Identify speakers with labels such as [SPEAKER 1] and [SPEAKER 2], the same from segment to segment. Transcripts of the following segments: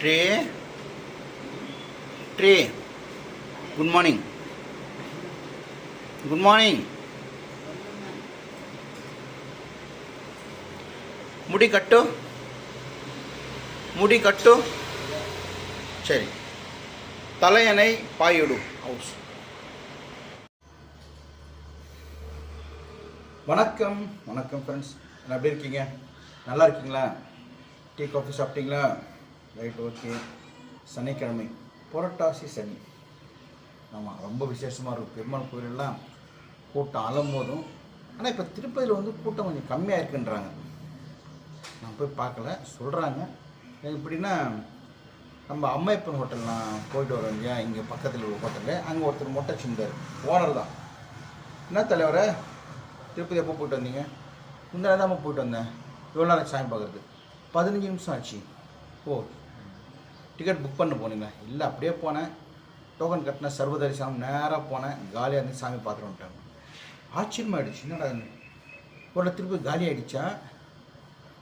[SPEAKER 1] Tray ட்ரே good morning good morning முடி கட்டு. முடி கட்டு. சரி. தலையணை பாயிடு. ஹவுஸ் வணக்கம். வணக்கம் ஃப்ரெண்ட்ஸ் எப்படி இருக்கீங்க? நல்லா இருக்கீங்களா? டீ காஃபி சாப்பிட்டீங்களா? Right okay. சனிக்கிழமை புரட்டாசி சனி. ஆமாம் ரொம்ப விசேஷமாக இருக்கும். பெருமாள் கோயிலெல்லாம் கூட்டம் அலம்போதும். ஆனால் இப்போ திருப்பதியில் வந்து கூட்டம் கொஞ்சம் கம்மியாக இருக்குன்றாங்க. நான் போய் பார்க்கல. சொல்கிறாங்க எப்படின்னா நம்ம அம்மையப்பன் ஹோட்டல் நான் போயிட்டு வரோம் இல்லையா? இங்கே பக்கத்தில் ஒரு ஹோட்டலு. அங்கே ஒருத்தர் மொட்டை சிந்தார். ஓனர் தான். என்ன தலைவரை? திருப்பதி எப்போ போயிட்டு வந்தீங்க? இந்த தான் போயிட்டு வந்தேன். எவ்வளோ நேரம் சாமி பார்க்குறது பதினஞ்சு நிமிஷம் ஆச்சு. ஓ டிக்கெட் புக் பண்ண போனீங்களா இல்லை அப்படியே போனேன். டோக்கன் கட்டின சர்வதரிசனம் நேராக போனேன். காலியாக இருந்து சாமி பார்த்துட்டு வந்துட்டாங்க. ஆச்சரியமாயிடுச்சு. என்னடா ஒரு திருப்பி காலி ஆகிடுச்சா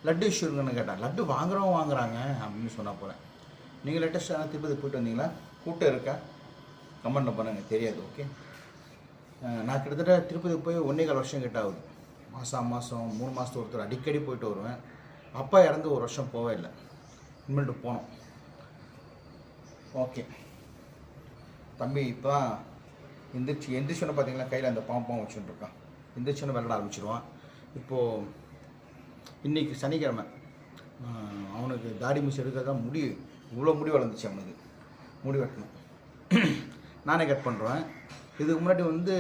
[SPEAKER 1] லட்டு இஷ்யூங்கன்னு கேட்டேன். லட்டு வாங்குறவங்க வாங்குறாங்க அப்படின்னு சொன்னால் போகிறேன் நீங்கள் லேட்டஸ்ட்டாக திருப்பதி போயிட்டு வந்தீங்களா? கூட்டம் இருக்கா? கமெண்ட் பண்ண எனக்கு தெரியாது ஓகே நான் கிட்டத்தட்ட திருப்பதி போய் ஒன்றே கால் வருஷம் கிட்ட ஆகுது. மாதம் மாதம் மூணு மாதத்துக்கு ஒருத்தர் அடிக்கடி போயிட்டு வருவேன். அப்பா இறந்து ஒரு வருஷம் போவே இல்லை. இனிமேட்டு போனோம் ஓகே தம்பி இப்போ தான் எந்திரிச்சு எந்திரிச்சோன்னு பார்த்தீங்களா கையில் அந்த பாம்பம் பாம்பு வச்சுட்டு இருக்கான். எந்திரிச்சோன்னு விளாட ஆரம்பிச்சிடுவான் இப்போது இன்றைக்கி சனிக்கிழமை. அவனுக்கு தாடி மிஸ் எடுக்கிறதா முடி இவ்வளோ முடி வளர்ந்துச்சு அவனுக்கு. முடி வெட்டணும். நானே கட் பண்ணுறேன் இதுக்கு முன்னாடி வந்து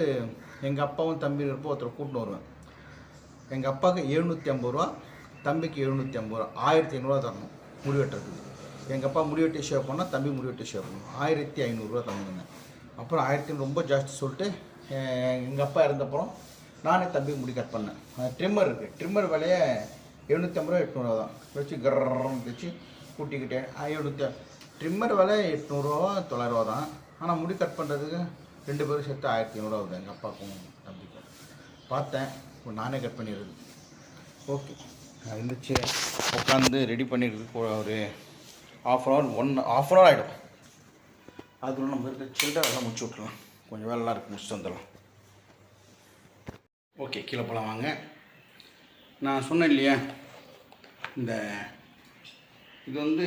[SPEAKER 1] எங்கள் அப்பாவும் தம்பி இருப்போ ஒருத்தர் கூட்டின்னு வருவேன். எங்கள் அப்பாவுக்கு எழுநூற்றி ஐம்பது ரூபா தம்பிக்கு எழுநூற்றி ஐம்பது ரூபா. ஆயிரத்தி ஐநூறுரூவா தரணும் முடி வெட்டுறதுக்கு. எங்கள் அப்பா முடி வெட்டி ஷேவ் பண்ணால் தம்பி முடி வெட்டி ஷேவ் பண்ணும். ஆயிரத்தி ஐநூறுரூவா தங்குங்க அப்புறம் ஆயிரத்தி ஐநூறு ரொம்ப ஜாஸ்தி சொல்லிட்டு எங்கள் அப்பா இருந்தப்புறம் நானே தம்பி முடி கட் பண்ணேன். ட்ரிம்மர் இருக்குது ட்ரிம்மர் விலையை எழுநூற்றி ஐம்பது ரூபா எட்நூறுவா தான். வச்சு கர்ன்னு வச்சு கூட்டிக்கிட்டேன். எழுநூற்றி ட்ரிம்மர் விலை எட்நூறுரூவா தொள்ளாயிரரூவா தான். ஆனால் முடி கட் பண்ணுறதுக்கு ரெண்டு பேரும் சேர்த்து ஆயிரத்தி ஐநூறுரூவா வருது எங்கள் அப்பாவுக்கும் தம்பிக்கும். பார்த்தேன். இப்போ நானே கட் பண்ணிடுறது. ஓகே. இருந்துச்சு உட்காந்து ரெடி பண்ணிடுறதுக்கு ஒரு half an hour one half an hour ஆகிடும் அதுக்குள்ள நம்ம இருக்கிற சில்லறை வேலை முடிச்சு விட்றலாம் கொஞ்சம் வேலைலாம் இருக்குது முடிச்சுட்டு வந்துடலாம். ஓகே கீழே போகலாம் வாங்க. நான் சொன்னேன் இல்லையா இந்த இது வந்து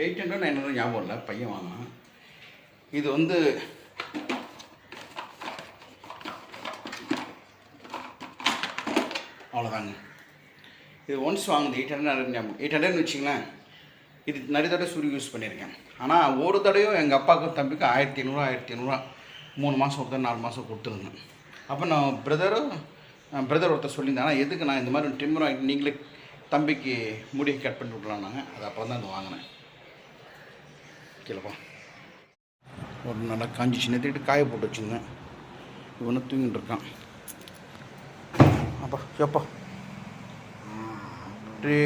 [SPEAKER 1] எயிட் ஹண்ட்ரட் நைன் ஹண்ட்ரட் ஞாபகம் இல்லை பையன் வாங்கினான். இது வந்து அவ்வளோதாங்க இது ஒன்ஸ் வாங்குது எயிட் ஹண்ட்ரட் ஞாபகம் எயிட் ஹண்ட்ரட்னு வச்சிங்களேன் இது நிறைய தடவை சுருவி யூஸ் பண்ணியிருக்கேன். ஆனால் ஒரு தடவையும் எங்கள் அப்பாவுக்கும் தம்பிக்கும் ஆயிரத்தி ஐநூறுரூவா ஆயிரத்தி ஐநூறுரூவா மூணு மாதம் ஒருத்தர் நாலு மாதம் கொடுத்துருந்தேன். அப்போ நான் பிரதரும் பிரதர் ஒருத்தர் சொல்லியிருந்தேன் ஆனால் எதுக்கு நான் இந்த மாதிரி டிம்மர் வாங்கி நீங்களே தம்பிக்கு முடியை கட் பண்ணி விட்லான்னாங்க அது அப்புறம் தான் இது வாங்கினேன். கீழப்பா ஒரு நல்லா காஞ்சி சின்னத்திட்டு காய போட்டு வச்சுருந்தேன். இவனு தூங்கிட்டு இருக்கான். அப்பா எப்பா? ட்ரே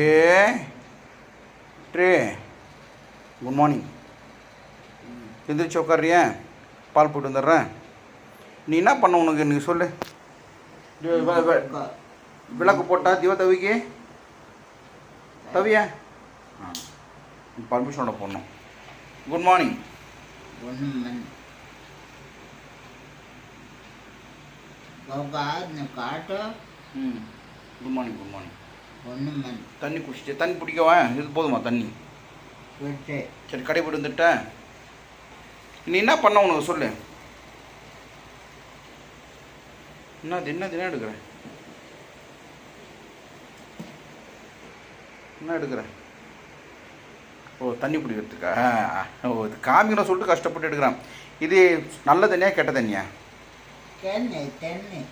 [SPEAKER 1] ட்ரே குட் மார்னிங் எந்திரிச்சு உட்காரியா பால் போட்டு வந்துடுறேன். நீ என்ன பண்ண உனக்கு? நீ சொல்லு. விளக்கு போட்டா தீவ தவிக்கு? தவியா? ஆ. பர்மிஷனோட போடணும். குட் மார்னிங்
[SPEAKER 2] காட்டோ?
[SPEAKER 1] ம். குட் மார்னிங் குட் மார்னிங்
[SPEAKER 2] ஒன்றும்
[SPEAKER 1] தண்ணி குடிச்சிட்டு. தண்ணி பிடிக்கவா இது போதுமா தண்ணி? சரி கடை போட்டு வந்துட்டேன் நீ என்ன பண்ண உனக்கு? சொல்லு. என்னது என்னது என்ன எடுக்கிற? என்ன எடுக்கிற? ஓ தண்ணி பிடிக்கிறதுக்கா ஓ இது காமிக்கணும் சொல்லிட்டு கஷ்டப்பட்டு எடுக்கிறான். இது நல்ல தண்ணியா கெட்ட தண்ணியா?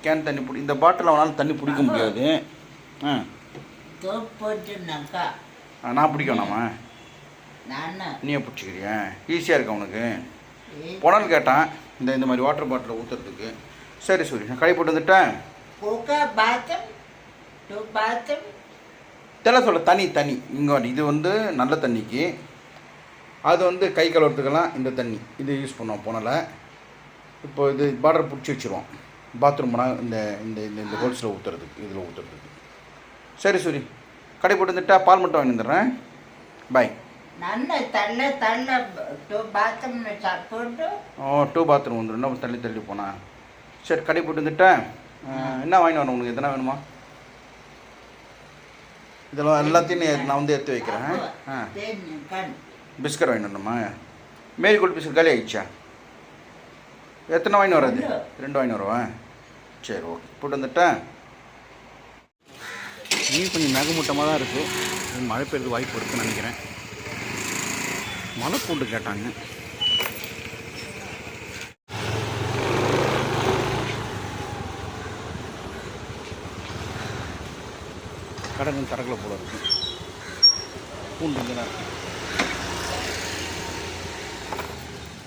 [SPEAKER 1] கேன் தண்ணி பிடி இந்த பாட்டில் அவனால் தண்ணி பிடிக்க முடியாது. ஆ.
[SPEAKER 2] தோப்பு போட்டுனாக்கா
[SPEAKER 1] நான் பிடிக்க வேணாமா?
[SPEAKER 2] நானும்
[SPEAKER 1] நீயே பிடிச்சிக்கிறியா? ஈஸியாக இருக்கா உனக்கு? போனாலும் கேட்டான். இந்த இந்த மாதிரி வாட்டர் பாட்டில் ஊற்றுறதுக்கு சரி சரி. நான் கடை போட்டு வந்துட்டேன். தெல சொல்ல தனி தனி இங்கே இது வந்து நல்ல தண்ணிக்கு. அது வந்து கை கழுவுறதுக்கெல்லாம் இந்த தண்ணி. இது யூஸ் பண்ணுவோம் போனல. இப்போ இது பார்டர் பிடிச்சி வச்சுருவோம். பாத்ரூம் போனால் இந்த இந்த இந்த இந்த ஹோல்ஸில் ஊற்றுறதுக்கு இதில் ஊற்றுறதுக்கு சரி சூரி. கடை போட்டு வந்துட்டா பால் மட்டும் வாங்கி வந்துடுறேன். பாய் ஓ டூ பாத்ரூம் வந்துடும் இன்னும் தள்ளி தள்ளி போனா. சரி கடை போட்டு வந்துட்டேன். என்ன வாங்கி வரணும் உங்களுக்கு எதனா வேணுமா? இதெல்லாம் எல்லாத்தையும் நான் வந்து எடுத்து வைக்கிறேன். ஆ. பிஸ்கட் வாங்கி வரணுமா? மேரி கோல்டு பிஸ்கட் காலி ஆகிடுச்சா எத்தனை வாங்கி வராது
[SPEAKER 2] ரெண்டு.
[SPEAKER 1] வாங்கி வருவேன் சரி ஓகே. போட்டு வந்துட்டேன். இன்னும் கொஞ்சம் மேகமூட்டமாக தான் இருக்குது மழை பெய்யுறது வாய்ப்பு இருக்குன்னு நினைக்கிறேன். மழை பூண்டு கேட்டாங்க. கடலும் தரக்கில் போல இருக்கு. பூண்டு இங்கே தான் இருக்கு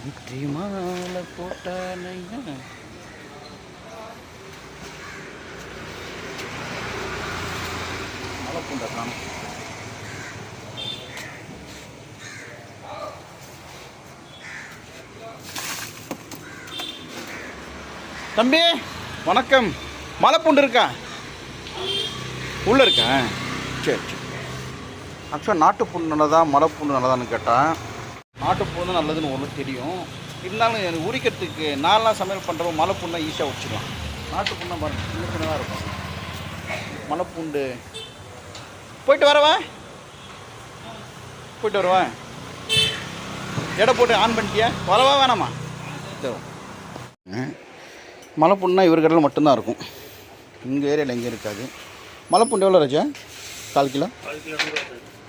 [SPEAKER 1] முட்டி மாலை மலை பூண்டை தம்பி வணக்கம். மலை பூண்டு இருக்கா? உள்ளே இருக்கா? சரி சரி. ஆக்சுவலாக நாட்டு பூண்டு நல்லதா மலை பூண்டு நல்லதான்னு கேட்டால் நாட்டு பூண்டு நல்லதுன்னு ஒன்று தெரியும். இருந்தாலும் எனக்கு உரிக்கிறதுக்கு நாலாம் சமையல் பண்ணுறப்போ மலை பூண்டை ஈஸியாக உரிச்சிடலாம். நாட்டு பூண்டை பாருங்கள் சின்ன சின்னதாக இருக்கும். மலைப்பூண்டு போயிட்டு வரவா? போயிட்டு வரவா? எடை போட்டு ஆன் பண்ணிட்டியா? வரவா வேணாமா? இதோ. ம். மலை இவர் கடையில் மட்டும்தான் இருக்கும். எங்கள் ஏரியாவில் எங்கேயும் இருக்காது. மலை எவ்வளோ ராஜா? கால் கிலோ?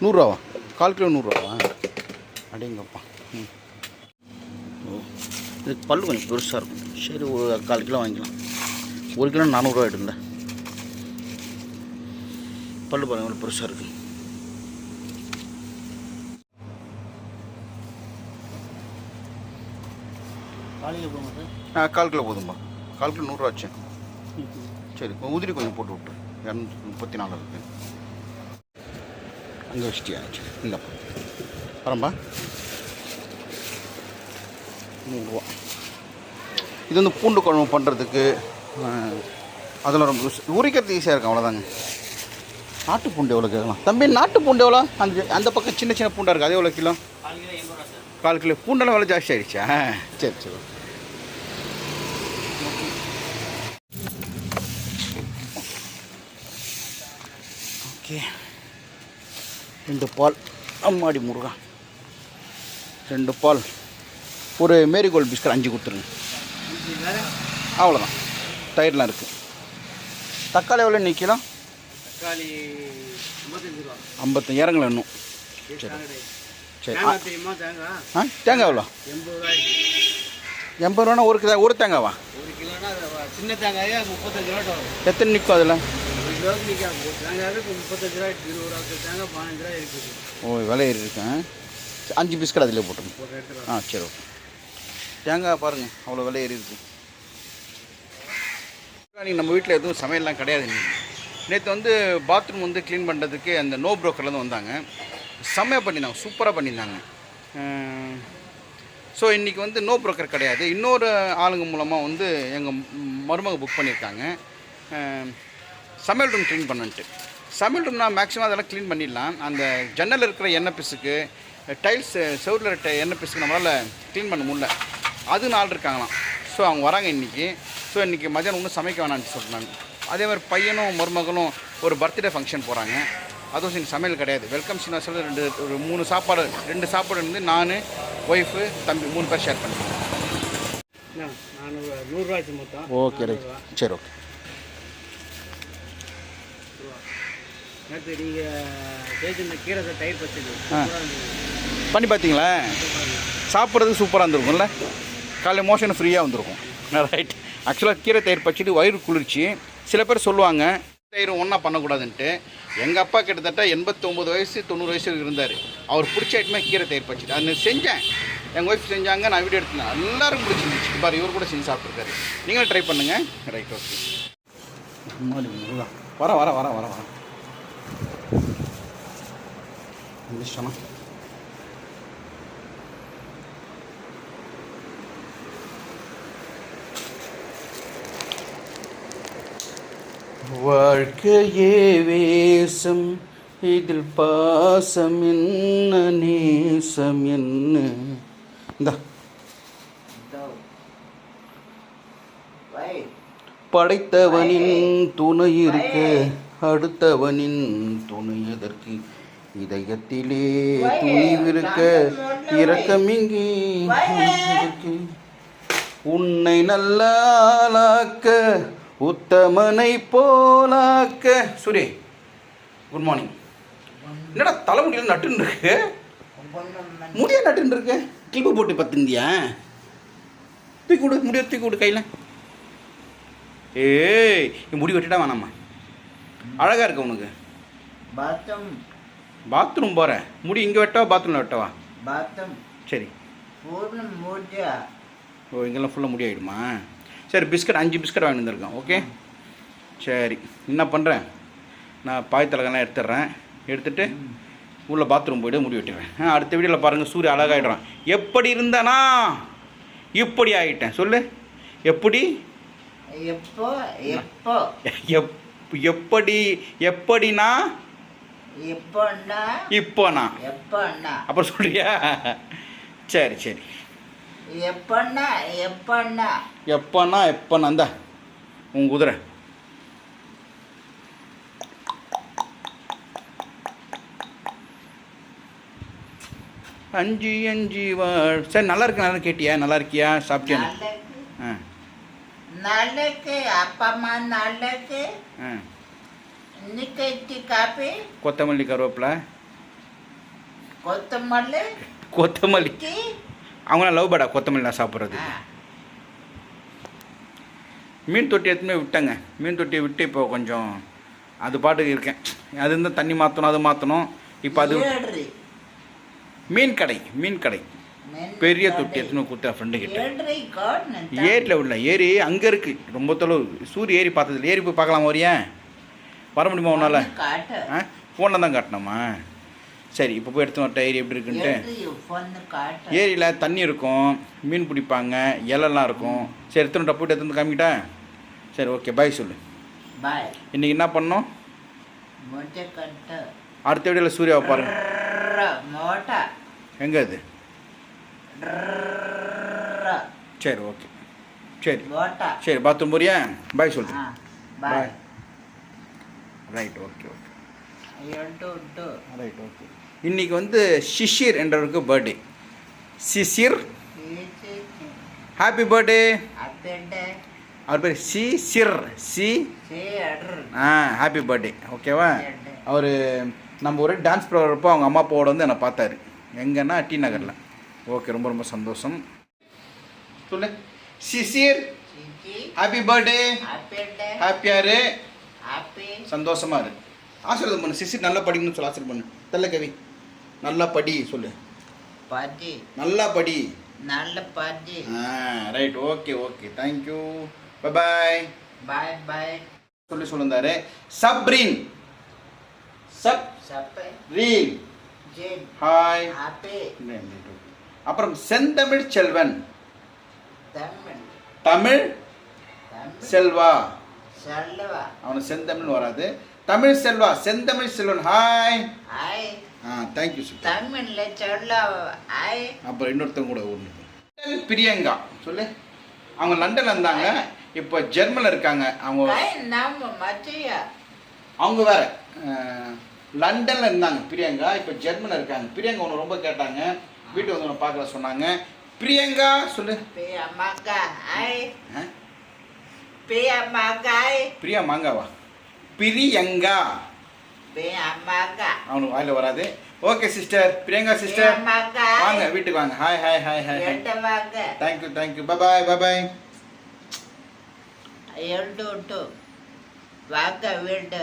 [SPEAKER 1] நூறுரூவா கால் கிலோ நூறுரூவா அப்படிங்கப்பா ம். ஓ இதுக்கு பல்லு கொஞ்சம் பெருசாக இருக்கும். சரி ஒரு கால் கிலோ வாங்கிக்கலாம். ஒரு கிலோ நானூறுரூவா ஆகிடும்ல பல்லு பாருங்க எவ்வளோ பெருசாக இருக்கு. ஆ கால் கிலோ போதும்பா. கால் கிலோ நூறுரூவா ஆச்சு. சரி உதிரி கொஞ்சம் போட்டு விட்டு. இரநூத்தி முப்பத்தி நாலு இருக்கு. அங்கே வச்சிட்டியா? சரி இல்லைப்பா வரம்பா நூறுரூவா இது வந்து பூண்டு குழம்பு பண்ணுறதுக்கு அதெல்லாம் ரொம்ப உரிக்கிறது ஈஸியாக இருக்கும் அவ்வளோதாங்க நாட்டு பூண்டு எவ்வளோ கேட்கலாம்? தம்பி நாட்டு பூண்டு எவ்வளோ? அந்த அந்த பக்கம் சின்ன சின்ன பூண்டாக இருக்குது அது எவ்வளோ கிலோ? கால் கிலோ. பூண்டெல்லாம் விலை ஜாஸ்தி ஆகிடுச்சா சரி சரி. ஓகே. ரெண்டு பால். அம்மாடி முருகா. ரெண்டு பால். ஒரு மேரிகோல்டு பிஸ்கட் அஞ்சு கொடுத்துருங்க. அவ்வளோதான். தயிர்லாம் இருக்குது தக்காளி எவ்வளோ நிற்கலாம்
[SPEAKER 3] தக்காளி ஐம்பத்தஞ்சு ரூபா.
[SPEAKER 1] ஐம்பத்தஞ்சு இறங்கல இன்னும். சரி. ஆ
[SPEAKER 3] தேங்காய் தெரியுமா தேங்காய்
[SPEAKER 1] ஆ தேங்காய் எவ்வளோ
[SPEAKER 3] எண்பது ரூபாய்க்கு.
[SPEAKER 1] எண்பது ரூபானா ஒரு கிலோ ஒரு தேங்காவா?
[SPEAKER 3] ஒரு கிலோனா சின்ன தேங்காயே முப்பத்தஞ்சு ரூபா
[SPEAKER 1] எத்தனை நிற்கும் அதில்?
[SPEAKER 3] ஒரு கிலோவுக்கு நிற்காது ஒரு தேங்காய் இப்போ முப்பத்தஞ்சு ரூபா இருபது ரூபா தேங்காய் பதினஞ்சு ரூபா இருக்குது.
[SPEAKER 1] ஓ விலை ஏறி இருக்கேன் அஞ்சு பிஸ்கட் அதில் போட்டுருங்க. ஆ சரி ஓகே. தேங்காய் பாருங்கள் அவ்வளோ விலை ஏறி இருக்கு. நீங்கள் நம்ம வீட்டில் எதுவும் சமையல்லாம் கிடையாது நேற்று வந்து பாத்ரூம் வந்து க்ளீன் பண்ணுறதுக்கு அந்த நோ ப்ரோக்கர்லேருந்து வந்தாங்க. செம்மையாக பண்ணியிருந்தாங்க சூப்பராக பண்ணியிருந்தாங்க. ஸோ இன்றைக்கி வந்து நோ ப்ரோக்கர் கிடையாது. இன்னொரு ஆளுங்க மூலமாக வந்து எங்கள் மருமக புக் பண்ணியிருக்காங்க. சமையல் ரூம் க்ளீன் பண்ணுன்ட்டு. சமையல் ரூம் நான் மேக்ஸிமம் அதெல்லாம் க்ளீன் பண்ணிடலாம். அந்த ஜன்னல் இருக்கிற எண்ணெய் பிசுக்கு டைல்ஸ் செவரில் இருக்க எண்ணெய் பிசுக்கு நம்மளால் க்ளீன் பண்ண முடியல. அது நாள் இருக்காங்களாம். ஸோ அவங்க வராங்க இன்றைக்கி ஸோ இன்றைக்கி மதியானம் ஒன்றும் சமைக்க வேணாம்னு சொல்கிறாங்க அதே மாதிரி பையனும் மருமகளும் ஒரு பர்த்டே ஃபங்க்ஷன் போகிறாங்க அதுவும் இன்னைக்கு சமையல் கிடையாது. வெல்கம் சீனிவாசில் ரெண்டு ஒரு மூணு சாப்பாடு ரெண்டு சாப்பாடு இருந்து நான் ஒய்ஃபு தம்பி மூணு பேர் ஷேர்
[SPEAKER 3] மொத்தம்.
[SPEAKER 1] Okay right. சரி ஓகே. பண்ணி பார்த்தீங்களா சாப்பிட்றதுக்கு சூப்பராக இருந்திருக்கும்ல? காலையில் மோஷன் ஃப்ரீயாக வந்திருக்கும். ரைட் ஆக்சுவலாக கீரை தயிர் பச்சிட்டு வயிறு குளிர்ச்சி. சில பேர் சொல்லுவாங்க தயிர் ஒன்றா பண்ணக்கூடாதுன்ட்டு. எங்கள் அப்பா கிட்டத்தட்ட எண்பத்தொம்பது வயசு தொண்ணூறு வயசு இருந்தார். அவர் பிடிச்ச ஐட்டமே கீரை தயிர் பச்சிட்டு. அது செஞ்சேன். எங்கள் ஒய்ஃப் செஞ்சாங்க நான் வீடியோ எடுத்தேன். எல்லாருக்கும் பிடிச்சிருந்துச்சு. பாரு இவர் கூட செஞ்சு சாப்பிட்ருக்காரு நீங்களும் ட்ரை பண்ணுங்கள் ரைட் ஓகே வர வர வர வர வர. வாழ்க்கையே வேஷம் இதில் பாசம் என்ன நேசம் என்ன? இந்தா. படைத்தவனின் துணை இருக்க அடுத்தவனின் துணை எதற்கு? இதயத்திலே துணிவிருக்க இரக்கமிங்கே உன்னை நல்லாக்க உத்தமனை போலாக்க. சுரே குட் மார்னிங் என்னடா தலைமுடியில் நட்டுன்னு இருக்கு முடிய நட்டுன்னு இருக்கு கிளிப்பு போட்டு பத்துந்தியா தூக்கி விடு முடிய தூக்கி விடு கையில். ஏய் முடி வெட்டிட்டா வேணாம்மா. அழகாக இருக்கு உனக்கு?
[SPEAKER 2] பாத்ரூம்.
[SPEAKER 1] பாத்ரூம் போகிறேன் முடி இங்கே வெட்டவா பாத்ரூமில் வெட்டவா?
[SPEAKER 2] பாத்ரூம்.
[SPEAKER 1] சரி. ஓ இங்கெல்லாம் ஃபுல்லாக முடி ஆகிடுமா சரி பிஸ்கட் அஞ்சு பிஸ்கட் வாங்கி வந்திருக்கேன் ஓகே சரி என்ன பண்ணுறேன் நான் பாய்த்தலகெல்லாம் எடுத்துடுறேன். எடுத்துட்டு உள்ள பாத்ரூம் போய்ட்டு முடி வெட்டிடுறேன். ஆ அடுத்த வீடியோவில் பாருங்கள் சூரிய அழகாயிடுறான். எப்படி இருந்தானா இப்படி ஆகிட்டேன் சொல்லு. எப்படி?
[SPEAKER 2] எப்போ எப்போ?
[SPEAKER 1] எப் எப்படி எப்படினா
[SPEAKER 2] எப்போண்டா
[SPEAKER 1] இப்போனா?
[SPEAKER 2] எப்போண்ணா
[SPEAKER 1] அப்புறம் சொல்றியா? சரி சரி.
[SPEAKER 2] எப்போண்ணா எப்போண்ணா?
[SPEAKER 1] எப்போனா எப்போனா இந்தா உன் குதிரை. அஞ்சு அஞ்சு வாழ். சரி நல்லா இருக்கு நல்லா கேட்டியா? நல்லா இருக்கியா? சாப்பிட்டியா? ஆ.
[SPEAKER 2] நாளைக்கு அப்பா அம்மா நாளைக்கு
[SPEAKER 1] ஆ.
[SPEAKER 2] இன்னைக்கு டீ காபி
[SPEAKER 1] கொத்தமல்லி கருவேப்பிலை.
[SPEAKER 2] கொத்தமல்லி.
[SPEAKER 1] கொத்தமல்லி. அவங்களாம் லவ் பேடா கொத்தமல்லி நான் சாப்பிட்றது. மீன் தொட்டி எடுத்துமே விட்டேங்க. மீன் தொட்டியை விட்டு இப்போ கொஞ்சம் அது பாட்டுக்கு இருக்கேன். அது இருந்தால் தண்ணி மாற்றணும் அது மாற்றணும் இப்போ அது. மீன் கடை மீன் கடை. பெரிய. தொட்டி எடுத்துன்னு கொடுத்தேன் ஃப்ரெண்டு கிட்ட. ஏரியில் உள்ள ஏரி அங்கே இருக்குது ரொம்ப தொலைவு. சூரிய ஏரி பார்த்ததில்ல. ஏரி போய் பார்க்கலாம் வரியா வர முடியுமா உன்னால். ஆ? ஃபோனில் தான் காட்டினோமா சரி இப்போ போய் எடுத்து ஏரி எப்படி இருக்குன்ட்டு?
[SPEAKER 2] வந்து.
[SPEAKER 1] ஏரியில் தண்ணி இருக்கும் மீன் பிடிப்பாங்க இலெல்லாம் இருக்கும். சரி எடுத்துன்னு போயிட்டு எடுத்துன்னு காமிக்கிட்டா? சரி ஓகே பாய் சொல்லு.
[SPEAKER 2] பாய்
[SPEAKER 1] இன்றைக்கி என்ன பண்ணோம் அடுத்த வீடியோவில் சூர்யாவை பாருங்க. எங்கே அது? சரி ஓகே. சரி. சரி பாத்ரூம் போறியா? பாய் சொல்லு.
[SPEAKER 2] Bye
[SPEAKER 1] right okay okay right okay இன்னைக்கு வந்து சிஷிர் என்றவருக்கு பர்த்டே சிசிர் ஹாப்பி பர்த்டே அவர் பேர் சி சிர் சி. ஆ ஹாப்பி பர்த்டே ஓகேவா அவர் நம்ம ஒரு டான்ஸ் ப்ரோக்ராம் அவங்க அம்மா அப்பாவோட வந்து என்னை பார்த்தாரு. எங்கன்னா டி நகரில். ஓகே ரொம்ப ரொம்ப சந்தோஷம். சொல்லு. சிசிர் ஹாப்பி பர்த்டே ஹாப்பியாரு
[SPEAKER 2] ஹாப்பி
[SPEAKER 1] சந்தோஷமா இரு. ஆசீர்வாதம் பண்ணு. சிசிர் நல்லா படிக்கணும்னு சொல்லி ஆசீர்வாதம் பண்ணு. தெல்ல கவி. நல்லா படி சொல்லு.
[SPEAKER 2] பாட்டி.
[SPEAKER 1] நல்லா படி.
[SPEAKER 2] நல்ல பாட்டி.
[SPEAKER 1] ஆ right okay okay thank you bye
[SPEAKER 2] bye bye
[SPEAKER 1] சொல்லி சொல்லியிருந்தாரு Sabreen Sabreen hi
[SPEAKER 2] happy
[SPEAKER 1] அப்புறம் செந்தமிழ் செல்வன்.
[SPEAKER 2] தமிழ்.
[SPEAKER 1] செல்வா.
[SPEAKER 2] சொல்லவா
[SPEAKER 1] அவனுக்கு செந்தமிழ் வராது. தமிழ் செல்வா செந்தமிழ் செல்வன். ஹாய்
[SPEAKER 2] ஐ
[SPEAKER 1] ஆ தேங்க்யூ சார்
[SPEAKER 2] தமிழ்ல சொல்லவா ஐ.
[SPEAKER 1] அப்புறம் இன்னொருத்தங்க கூட ஒன்று பிரியங்கா சொல்லு. அவங்க லண்டன்ல இருந்தாங்க. இப்போ ஜெர்மனில் இருக்காங்க. அவங்க அவங்க வேற லண்டன்ல இருந்தாங்க. பிரியங்கா இப்போ ஜெர்மனில் இருக்காங்க. பிரியங்கா ஒன்று ரொம்ப கேட்டாங்க. வீட்டு வந்து ஒன்று பார்க்கல சொன்னாங்க. பிரியங்கா சொல்லு. பிரியா மாங்காவா? பிரியங்கா. அவனுக்கு வாயில வராது. Okay sister. பிரியங்கா சிஸ்டர். வாங்க வீட்டுக்கு வாங்க. Hi hi hi hi hi thank you thank you bye bye bye
[SPEAKER 2] எட்டு விட்டு. வாங்க வீடு.